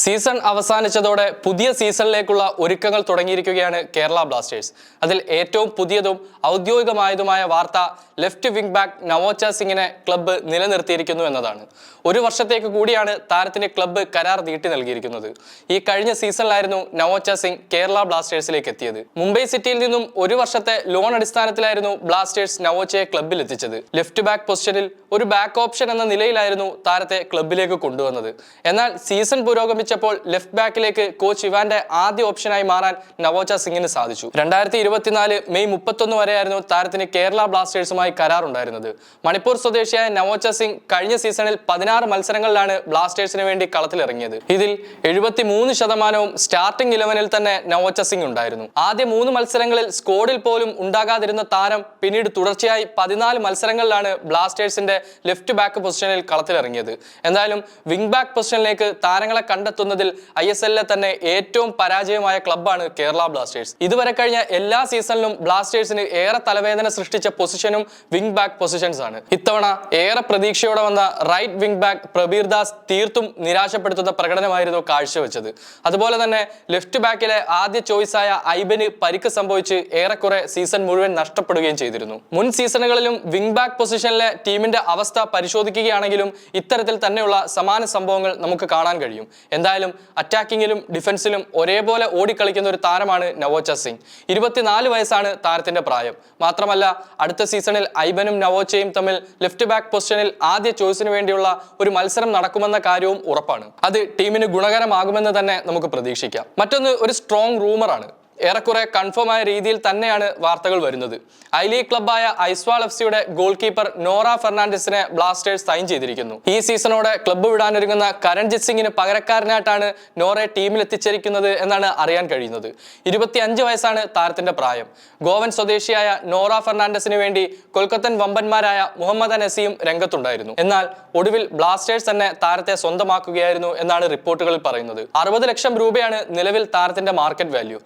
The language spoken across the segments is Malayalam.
സീസൺ അവസാനിച്ചതോടെ പുതിയ സീസണിലേക്കുള്ള ഒരുക്കങ്ങൾ തുടങ്ങിയിരിക്കുകയാണ് കേരള ബ്ലാസ്റ്റേഴ്സ്. അതിൽ ഏറ്റവും പുതിയതും ഔദ്യോഗികമായതുമായ വാർത്ത ലെഫ്റ്റ് വിംഗ് ബാക്ക് നവോച്ച സിംഗിനെ ക്ലബ്ബ് നിലനിർത്തിയിരിക്കുന്നു എന്നതാണ്. ഒരു വർഷത്തേക്ക് കൂടിയാണ് താരത്തിന് ക്ലബ്ബ് കരാർ നീട്ടി നൽകിയിരിക്കുന്നത്. ഈ കഴിഞ്ഞ സീസണിലായിരുന്നു നവോച്ച സിംഗ് കേരള ബ്ലാസ്റ്റേഴ്സിലേക്ക് എത്തിയത്. മുംബൈ സിറ്റിയിൽ നിന്നും ഒരു വർഷത്തെ ലോൺ അടിസ്ഥാനത്തിലായിരുന്നു ബ്ലാസ്റ്റേഴ്സ് നവോച്ചയെ ക്ലബ്ബിൽ എത്തിച്ചത്. ലെഫ്റ്റ് ബാക്ക് പൊസിഷനിൽ ഒരു ബാക്ക് ഓപ്ഷൻ എന്ന നിലയിലായിരുന്നു താരത്തെ ക്ലബ്ബിലേക്ക് കൊണ്ടുവന്നത്. എന്നാൽ സീസൺ പുരോഗമിച്ചപ്പോൾ ലെഫ്റ്റ് ബാക്കിലേക്ക് കോച്ച് ഇവാന്റെ ആദ്യ ഓപ്ഷനായി മാറാൻ നവോച്ച സിംഗിന് സാധിച്ചു. രണ്ടായിരത്തി ഇരുപത്തിനാല് മെയ് മുപ്പത്തൊന്ന് വരെയായിരുന്നു താരത്തിന് കേരള ബ്ലാസ്റ്റേഴ്സുമായി കരാർ ഉണ്ടായിരുന്നത് മണിപ്പൂർ സ്വദേശിയായ നവോച്ച സിംഗ് കഴിഞ്ഞ സീസണിൽ പതിനാറ് മത്സരങ്ങളിലാണ് ബ്ലാസ്റ്റേഴ്സിന് വേണ്ടി കളത്തിലിറങ്ങിയത്. ഇതിൽ എഴുപത്തി മൂന്ന് ശതമാനവും സ്റ്റാർട്ടിംഗ് ഇലവനിൽ തന്നെ നവോച്ച സിംഗ് ഉണ്ടായിരുന്നു. ആദ്യ മൂന്ന് മത്സരങ്ങളിൽ സ്കോഡിൽ പോലും ഉണ്ടാകാതിരുന്ന താരം പിന്നീട് തുടർച്ചയായി പതിനാല് മത്സരങ്ങളിലാണ് ബ്ലാസ്റ്റേഴ്സിന്റെ ലെഫ്റ്റ് ബാക്ക് പൊസിഷനിൽ കളത്തിലിറങ്ങിയത്. എന്തായാലും വിംഗ് ബാക്ക് പൊസിഷനിലേക്ക് താരങ്ങളെ കണ്ടെത്തുന്നതിൽ ഐ എസ് എല്ലിലെ തന്നെ ഏറ്റവും പരാജയമായ ക്ലബ്ബാണ് കേരള ബ്ലാസ്റ്റേഴ്സ്. ഇതുവരെ കഴിഞ്ഞ എല്ലാ സീസണിലും ബ്ലാസ്റ്റേഴ്സിന് ഏറെ തലവേദന സൃഷ്ടിച്ച പൊസിഷനും വിംഗ് ബാക്ക് പൊസിഷൻസ് ആണ്. ഇത്തവണ ഏറെ പ്രതീക്ഷയോടെ വന്ന right wing back Prabir Das തീർത്തും നിരാശപ്പെടുത്തുന്ന പ്രകടനമായിരുന്നു കാഴ്ചവെച്ചത്. അതുപോലെ തന്നെ ലെഫ്റ്റ് ബാക്കിലെ ആദ്യ ചോയ്സായ ഐബന് പരിക്ക് സംഭവിച്ച് ഏറെക്കുറെ സീസൺ മുഴുവൻ നഷ്ടപ്പെടുകയും ചെയ്തിരുന്നു. മുൻ സീസണുകളിലും വിംഗ് ബാക്ക് പൊസിഷനിലെ ടീമിന്റെ അവസ്ഥ പരിശോധിക്കുകയാണെങ്കിലും ഇത്തരത്തിൽ തന്നെയുള്ള സമാന സംഭവങ്ങൾ നമുക്ക് കാണാൻ കഴിയും. എന്തായാലും അറ്റാക്കിങ്ങിലും ഡിഫൻസിലും ഒരേപോലെ ഓടിക്കളിക്കുന്ന ഒരു താരമാണ് നവോച്ച സിംഗ്. ഇരുപത്തിനാല് വയസ്സാണ് താരത്തിന്റെ പ്രായം. മാത്രമല്ല അടുത്ത സീസണിൽ ഐബനും നവോച്ചയും തമ്മിൽ ലെഫ്റ്റ് ബാക്ക് പൊസിഷനിൽ ആദ്യ ചോയ്സിന് വേണ്ടിയുള്ള ഒരു മത്സരം നടക്കുമെന്ന കാര്യവും ഉറപ്പാണ്. അത് ടീമിന് ഗുണകരമാകുമെന്ന് തന്നെ നമുക്ക് പ്രതീക്ഷിക്കാം. മറ്റൊന്ന് ഒരു സ്ട്രോങ് റൂമറാണ് ഏറെക്കുറെ കൺഫേം ആയ രീതിയിൽ തന്നെയാണ് വാർത്തകൾ വരുന്നത്. ഐ ലീഗ് ക്ലബായ ഐസ്വാൾ എഫ് സിയുടെ ഗോൾ കീപ്പർ നോറ ഫെർണാണ്ടസിനെ ബ്ലാസ്റ്റേഴ്സ് സൈൻ ചെയ്തിരിക്കുന്നു. ഈ സീസണോടെ ക്ലബ്ബ് വിടാനൊരുങ്ങുന്ന കരൺജിത് സിംഗിന് പകരക്കാരനായിട്ടാണ് നോറെ ടീമിൽ എത്തിച്ചിരിക്കുന്നത് എന്നാണ് അറിയാൻ കഴിയുന്നത്. ഇരുപത്തിയഞ്ച് വയസ്സാണ് താരത്തിന്റെ പ്രായം. ഗോവൻ സ്വദേശിയായ നോറ ഫെർണാണ്ടസിന് വേണ്ടി കൊൽക്കത്തൻ വമ്പന്മാരായ മുഹമ്മദ് നസീം രംഗത്തുണ്ടായിരുന്നു. എന്നാൽ ഒടുവിൽ ബ്ലാസ്റ്റേഴ്സ് തന്നെ താരത്തെ സ്വന്തമാക്കുകയായിരുന്നു എന്നാണ് റിപ്പോർട്ടുകളിൽ പറയുന്നത്. അറുപത് ലക്ഷം രൂപയാണ് നിലവിൽ താരത്തിന്റെ മാർക്കറ്റ് വാല്യൂ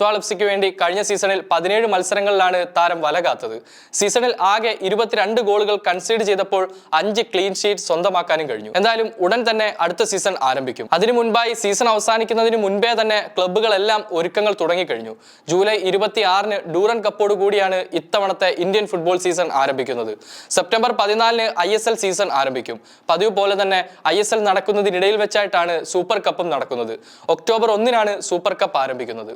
ഐസ്വാൾ എഫ്സിക്ക് വേണ്ടി കഴിഞ്ഞ സീസണിൽ പതിനേഴ് മത്സരങ്ങളിലാണ് താരം വല കാത്തത്. സീസണിൽ ആകെ ഇരുപത്തിരണ്ട് ഗോളുകൾ കൺസീഡ് ചെയ്തപ്പോൾ അഞ്ച് ക്ലീൻ ഷീറ്റ് സ്വന്തമാക്കാനും കഴിഞ്ഞു. എന്തായാലും ഉടൻ തന്നെ അടുത്ത സീസൺ ആരംഭിക്കും. അതിനു മുൻപായി സീസൺ അവസാനിക്കുന്നതിന് മുൻപേ തന്നെ ക്ലബ്ബുകളെല്ലാം ഒരുക്കങ്ങൾ തുടങ്ങിക്കഴിഞ്ഞു. ജൂലൈ ഇരുപത്തി ആറിന് ഡൂറൻ കപ്പോട് കൂടിയാണ് ഇത്തവണത്തെ ഇന്ത്യൻ ഫുട്ബോൾ സീസൺ ആരംഭിക്കുന്നത്. സെപ്റ്റംബർ പതിനാലിന് ഐ എസ് എൽ സീസൺ ആരംഭിക്കും. പതിവ് പോലെ തന്നെ ഐ എസ് എൽ നടക്കുന്നതിനിടയിൽ വെച്ചായിട്ടാണ് സൂപ്പർ കപ്പും നടക്കുന്നത്. ഒക്ടോബർ ഒന്നിനാണ് സൂപ്പർ കപ്പ് ആരംഭിക്കുന്നത്.